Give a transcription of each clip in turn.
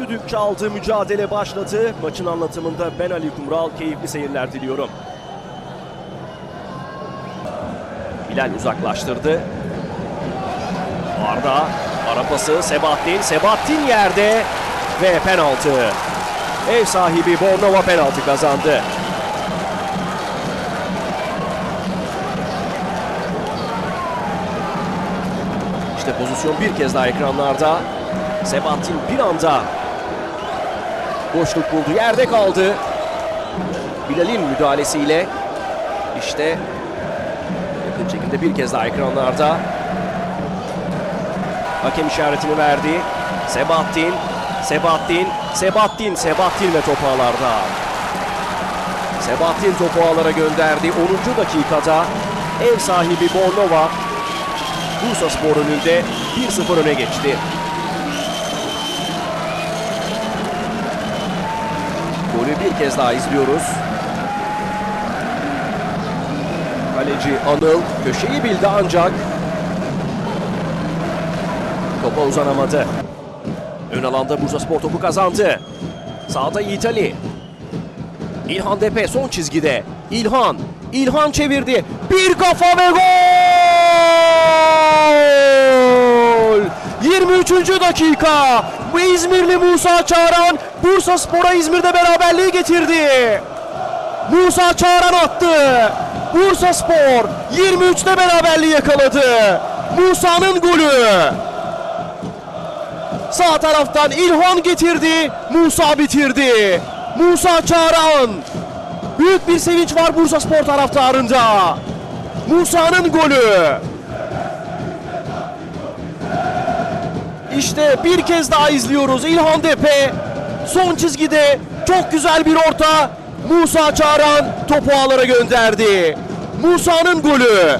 düdük çaldığı mücadele başladı. Maçın anlatımında ben Ali Kumral keyifli seyirler diliyorum. Bilal uzaklaştırdı. Arda ara pası Sebahattin. Sebahattin yerde ve penaltı. Ev sahibi Bornova penaltı kazandı. İşte pozisyon bir kez daha ekranlarda. Sebahattin bir anda boşluk buldu. Yerde kaldı. Bilal'in müdahalesiyle işte yakın çekimde bir kez daha ekranlarda. Hakem işaretini verdi. Sebahattin, Sebahattin, Sebahattin, Sebahattin ve topu ağlarda. Sebahattin topu ağlara gönderdi. 10. dakikada ev sahibi Bornova Bursa Spor önünde 1-0 öne geçti. Golü bir kez daha izliyoruz. Kaleci Anıl köşeyi bildi ancak topa uzanamadı. Ön alanda Bursa Spor topu kazandı. Sağda Yiğit Ali. İlhan Depe son çizgide. İlhan. İlhan çevirdi. Bir kafa ve gol! 23. dakika. Bu İzmirli Musa Çağran Bursa Spor'a İzmir'de beraberliği getirdi. Musa Çağran attı. Bursa Spor 23'te beraberliği yakaladı. Musa'nın golü. Sağ taraftan İlhan getirdi. Musa bitirdi. Musa Çağran. Büyük bir sevinç var Bursa Spor taraftarında. Musa'nın golü. İşte bir kez daha izliyoruz İlhan Depe. Son çizgide çok güzel bir orta. Musa Çağran topu ağlara gönderdi. Musa'nın golü.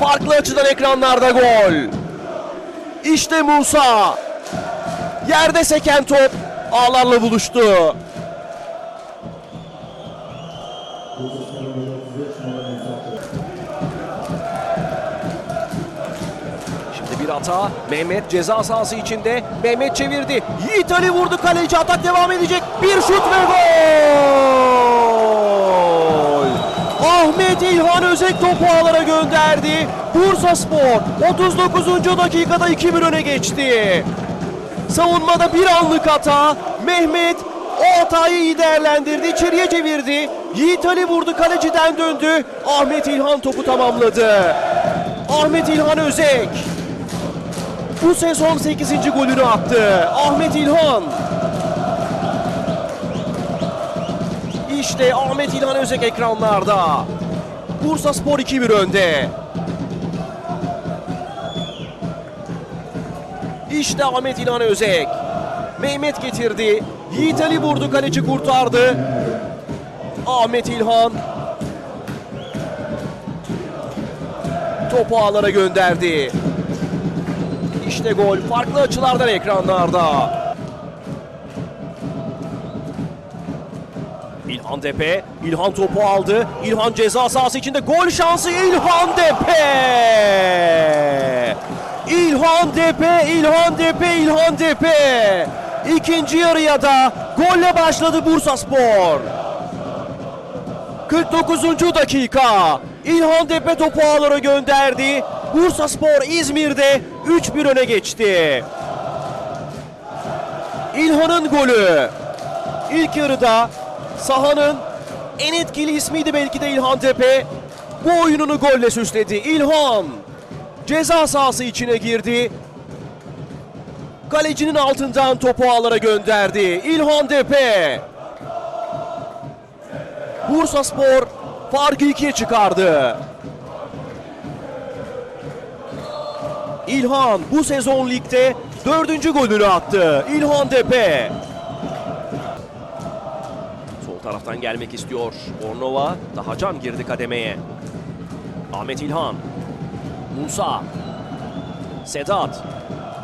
Farklı açıdan ekranlarda gol. İşte Musa. Yerde seken top ağlarla buluştu. Hata. Mehmet ceza sahası içinde. Mehmet çevirdi. Yiğit Ali vurdu kaleci. Atak devam edecek. Bir şut ve gol. Ahmet İlhan Özek topu ağlara gönderdi. Bursa Spor 39. dakikada 2-1 öne geçti. Savunmada bir anlık hata. Mehmet o hatayı iyi değerlendirdi. içeriye çevirdi. Yiğit Ali vurdu. Kaleciden döndü. Ahmet İlhan topu tamamladı. Ahmet İlhan Özek. Bu sezon 8. golünü attı. Ahmet İlhan. İşte Ahmet İlhan Özek ekranlarda. Bursa Spor 2-1 önde. İşte Ahmet İlhan Özek. Mehmet getirdi. Yiğit Ali vurdu kaleci kurtardı. Ahmet İlhan. Topu ağlara gönderdi. İşte gol. Farklı açılardan ekranlarda. İlhan Depe. İlhan topu aldı. İlhan ceza sahası içinde gol şansı İlhan Depe. İlhan Depe, İlhan Depe, İlhan Depe. İkinci yarıya da golle başladı Bursa Spor. 49. dakika. İlhan Depe topu ağlara gönderdi. Bursa Spor İzmir'de 3-1 öne geçti. İlhan'ın golü. İlk yarıda sahanın en etkili ismiydi belki de İlhan Tepe. Bu oyununu golle süsledi. İlhan ceza sahası içine girdi. Kalecinin altından topu ağlara gönderdi. İlhan Tepe. Bursa Spor farkı ikiye çıkardı. İlhan bu sezon ligde dördüncü golünü attı. İlhan Tepe. Sol taraftan gelmek istiyor. Bornova daha can girdi kademeye. Ahmet İlhan. Musa. Sedat.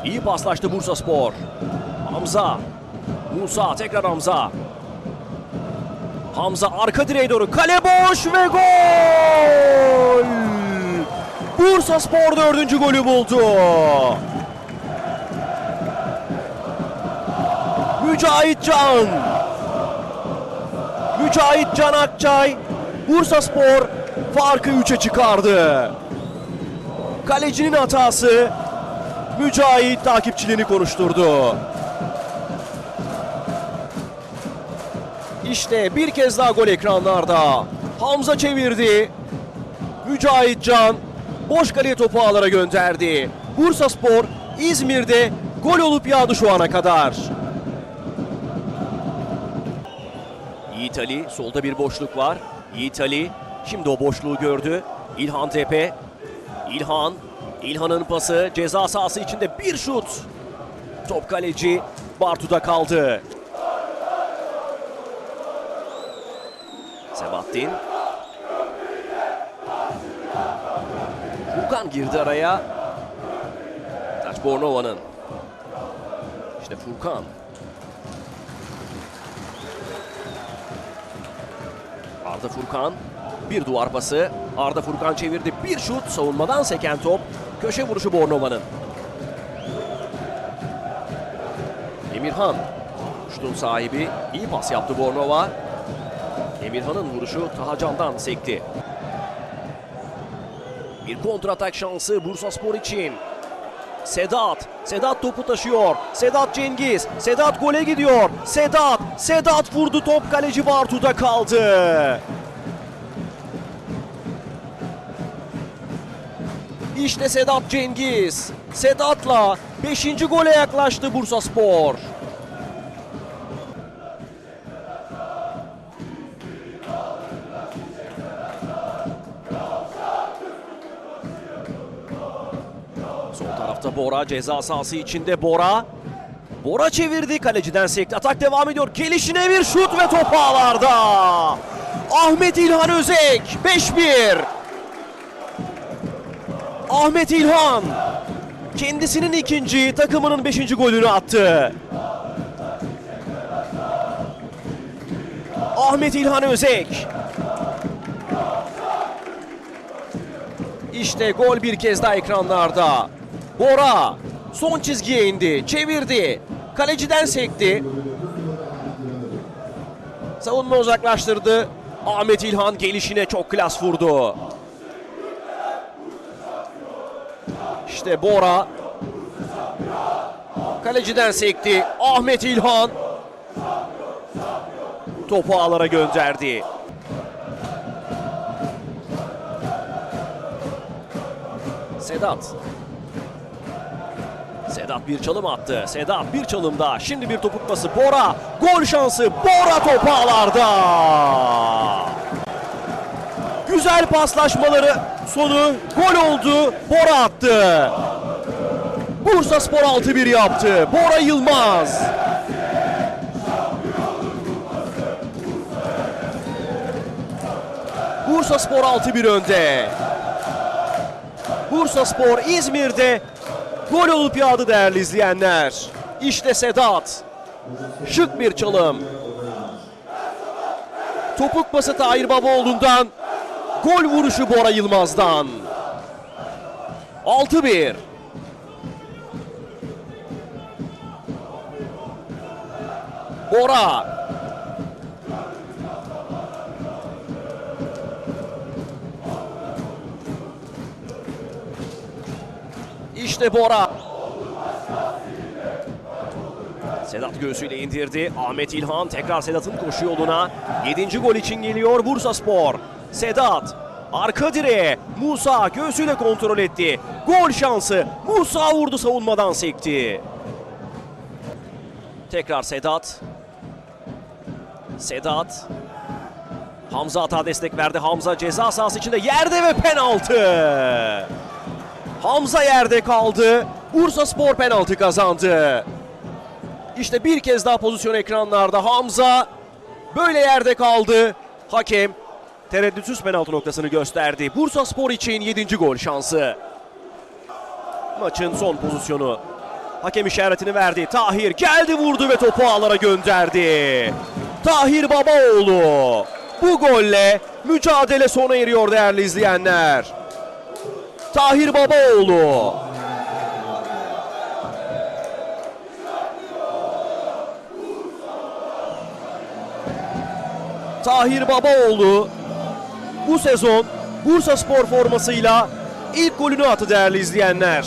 İyi paslaştı Bursa Spor. Hamza. Musa tekrar Hamza. Hamza arka direğe doğru kale boş ve gol! Bursa Spor dördüncü golü buldu. Mücahit Can. Mücahit Can Akçay. Bursa Spor farkı 3'e çıkardı. Kalecinin hatası Mücahit takipçilerini konuşturdu. İşte bir kez daha gol ekranlarda. Hamza çevirdi. Mücahit Can boş kaleye topu ağlara gönderdi. Bursa Spor İzmir'de gol olup yağdı şu ana kadar. Yiğit Ali solda bir boşluk var. Yiğit Ali şimdi o boşluğu gördü. İlhan Tepe. İlhan. İlhan'ın pası ceza sahası içinde bir şut. Top kaleci Bartu'da kaldı. Sebahattin. Furkan girdi araya. Taç Bornova'nın. İşte Furkan. Arda Furkan. Bir duvar pası. Arda Furkan çevirdi. Bir şut. Savunmadan seken top. Köşe vuruşu Bornova'nın. Emirhan. Şutun sahibi. iyi pas yaptı Bornova. Emirhan'ın vuruşu Tahacan'dan sekti. Bir kontratak şansı Bursa Spor için. Sedat. Sedat topu taşıyor. Sedat Cengiz. Sedat gole gidiyor. Sedat. Sedat vurdu top kaleci Bartu'da kaldı. İşte Sedat Cengiz. Sedat'la 5. gole yaklaştı Bursa Spor. Bora ceza sahası içinde Bora. Bora çevirdi kaleciden sekti. Atak devam ediyor. Gelişine bir şut ve top ağlarda. Ahmet İlhan Özek 5-1. Ahmet İlhan kendisinin ikinci, takımının beşinci golünü attı. Ahmet İlhan Özek. İşte gol bir kez daha ekranlarda. Bora son çizgiye indi, çevirdi. Kaleciden sekti. Savunma uzaklaştırdı. Ahmet İlhan gelişine çok klas vurdu. İşte Bora. Kaleciden sekti. Ahmet İlhan. Topu ağlara gönderdi. Sedat. Sedat bir çalım attı. Sedat bir çalımda. Şimdi bir topuk pası. Bora. Gol şansı. Bora topu ağlarda. Güzel paslaşmaları sonu gol oldu. Bora attı. Bursa Spor 6-1 yaptı. Bora Yılmaz. Bursa Spor 6-1 önde. Bursa Spor İzmir'de gol olup yağdı değerli izleyenler. İşte Sedat. Şık bir çalım. Topuk pası Tahir Babaoğlu'ndan. Gol vuruşu Bora Yılmaz'dan. 6-1. Bora. İşte Bora. Sedat göğsüyle indirdi. Ahmet İlhan tekrar Sedat'ın koşu yoluna. 7. gol için geliyor Bursa Spor. Sedat arka direğe Musa göğsüyle kontrol etti. Gol şansı. Musa vurdu savunmadan sekti. Tekrar Sedat. Sedat. Hamza hata destek verdi. Hamza ceza sahası içinde yerde ve penaltı. Hamza yerde kaldı. Bursa Spor penaltı kazandı. İşte bir kez daha pozisyon ekranlarda Hamza böyle yerde kaldı. Hakem tereddütsüz penaltı noktasını gösterdi. Bursa Spor için 7. gol şansı. Maçın son pozisyonu. Hakem işaretini verdi. Tahir geldi vurdu ve topu ağlara gönderdi. Tahir Babaoğlu. Bu golle mücadele sona eriyor değerli izleyenler. Tahir Babaoğlu. Tahir Babaoğlu bu sezon Bursa Spor formasıyla ilk golünü attı değerli izleyenler.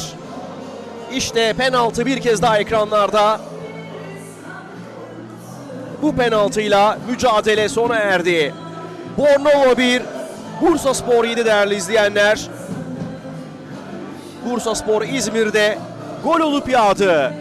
İşte penaltı bir kez daha ekranlarda. Bu penaltıyla mücadele sona erdi. Bornova 1, Bursa Spor 7 değerli izleyenler. Bursa Spor İzmir'de gol olup yağdı.